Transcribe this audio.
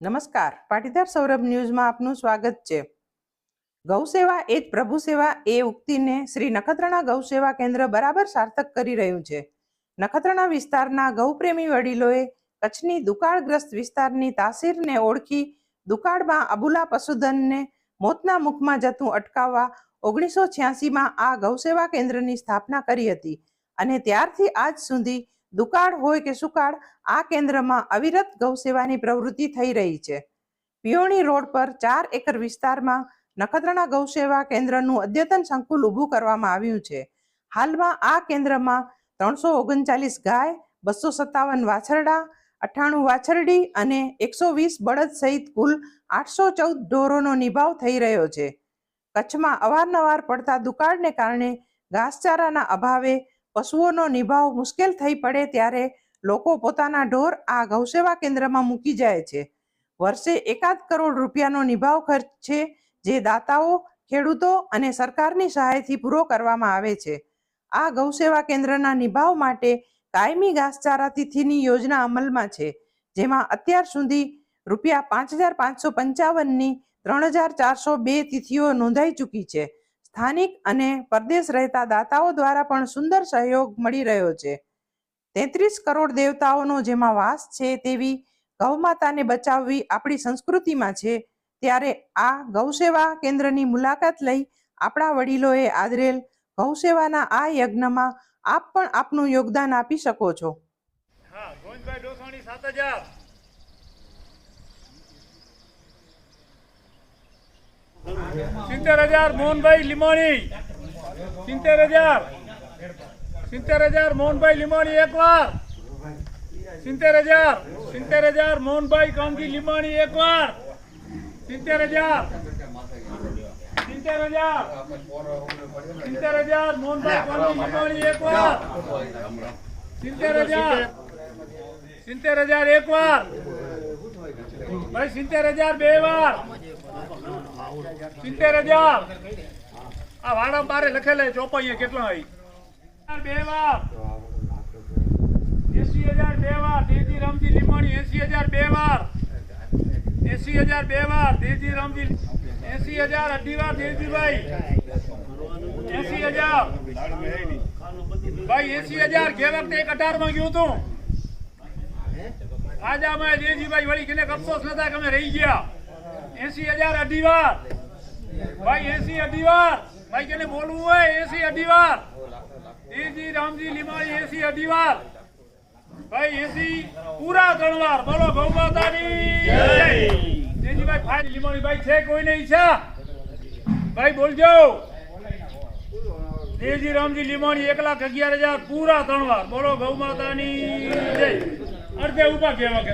નમસ્કાર. પાટીદાર સૌરભ ન્યૂઝમાં આપનું સ્વાગત છે. ગૌસેવા એ જ પ્રભુ સેવા એ ઉક્તિને શ્રી નખત્રાણા ગૌસેવા કેન્દ્ર બરાબર સાર્થક કરી રહ્યું છે. નખત્રાણા વિસ્તારના ગૌપ્રેમી વડીલોએ કચ્છની દુકાળગ્રસ્ત વિસ્તારની તાસીરને ઓળખી દુકાળમાં અબુલા પશુધનને મોતના મુખમાં જતું અટકાવવા ઓગણીસો છ્યાસીમાં આ ગૌસેવા કેન્દ્રની સ્થાપના કરી હતી અને ત્યારથી આજ સુધી દુકાળ હોય કે સુકાળ, આ કેન્દ્રમાં અવિરત ગૌસેવાની પ્રવૃત્તિ થઈ રહી છે. પિયોણી રોડ પર ચાર એકર વિસ્તારમાં નખત્રાણા ગૌસેવા કેન્દ્રનું અદ્યતન સંકુલ ઊભું કરવામાં આવ્યું છે. હાલમાં આ કેન્દ્રમાં ત્રણસો ઓગણચાલીસ ગાય, બસો સત્તાવન વાછરડા, અઠ્ઠાણું વાછરડી અને એકસો વીસ બળદ સહિત કુલ આઠસો ચૌદ ઢોરોનો નિભાવ થઈ રહ્યો છે. કચ્છમાં અવારનવાર પડતા દુકાળને કારણે ઘાસચારાના અભાવે પશુઓનો નિભાવ મુશ્કેલ થઈ પડે ત્યારે લોકો પોતાના ઢોર આ ગૌસેવા કેન્દ્રમાં મૂકી જાય છે. વર્ષે એકાદ કરોડ રૂપિયાનો નિભાવ ખર્ચ છે જે દાતાઓ, ખેડૂતો અને સરકારની સહાયથી પૂરો કરવામાં આવે છે. આ ગૌસેવા કેન્દ્રના નિભાવ માટે કાયમી ઘાસચારા તિથિની યોજના અમલમાં છે, જેમાં અત્યાર સુધી રૂપિયા પાંચ હજાર પાંચસો પંચાવનની ત્રણ હજાર ચારસો બે તિથિઓ નોંધાઈ ચૂકી છે. સ્થાનિક અને પરદેશ રહેતા દાતાઓ દ્વારા પણ સુંદર સહયોગ મળી રહ્યો છે. તેત્રીસ કરોડ દેવતાઓનો જેમાં વાસ છે તેવી ગૌમાતાને બચાવવી આપણી સંસ્કૃતિમાં છે, ત્યારે આ ગૌસેવા કેન્દ્રની મુલાકાત લઈ આપણા વડીલોએ આદરેલ ગૌસેવાના આ યજ્ઞમાં આપ પણ આપનું યોગદાન આપી શકો છો. હા, ગોવિંદભાઈ ડોસાણી સાત હજાર સિત્તેર હજાર, મોહનભાઈ લીમાણી. સિત્તેર હજાર. સિત્તેર હજાર, મોહનભાઈ લીમાણી એકવાર. સિત્તેર હજાર. સિત્તેર હજાર, મોહનભાઈ કામજી લીમાણી એકવાર. સિત્તેર હજાર. સિત્તેર હજાર. સિત્તેર હજાર, મોહનભાઈ કામજી લીમાણી એક વાર સિત્તેર હજાર. સિત્તેર હજાર એકવાર. ભાઈ સિત્તેર હજાર બે વાર. સિત્તેર હજાર. આ વાડા બારે લખેલા ચોપાઈએ કેટલા આવી બે વાર. એસી હજાર બે વાર. દેજી રામજી, લીમાણી, એસી હજાર બે વાર. એસી હજાર બે વાર. દેજી રામજી, એસી હજાર, અઢી વાર દેજીભાઈ એસી હજાર. ભાઈ, એસી હજાર. ગયા વખતે એક અઢારમાં ગયું હતું આજામાં દેજીભાઈ વળી કેને અફસોસ નતા, કે અમે રહી ગયા. એસી હજાર અઢી વાર ભાઈ એસી અઢી વાર ભાઈ કેને બોલવું હોય એસી અઢી વાર દેજી રામજી લીમાળી એસી અઢી વાર ભાઈ એસી પૂરા ગણવાર. બોલો ગૌ માતાની જય. દેજીભાઈ ફાઇલ લીમાળી ભાઈ છે કોઈને ઈચ્છા ભાઈ બોલજો. દેજી રામજી લીમાણી એક લાખ અગિયાર હજાર પૂરા ત્રણ વાર બોલો ગૌ માતાની જય. અડધે ઊભા કહેવા કે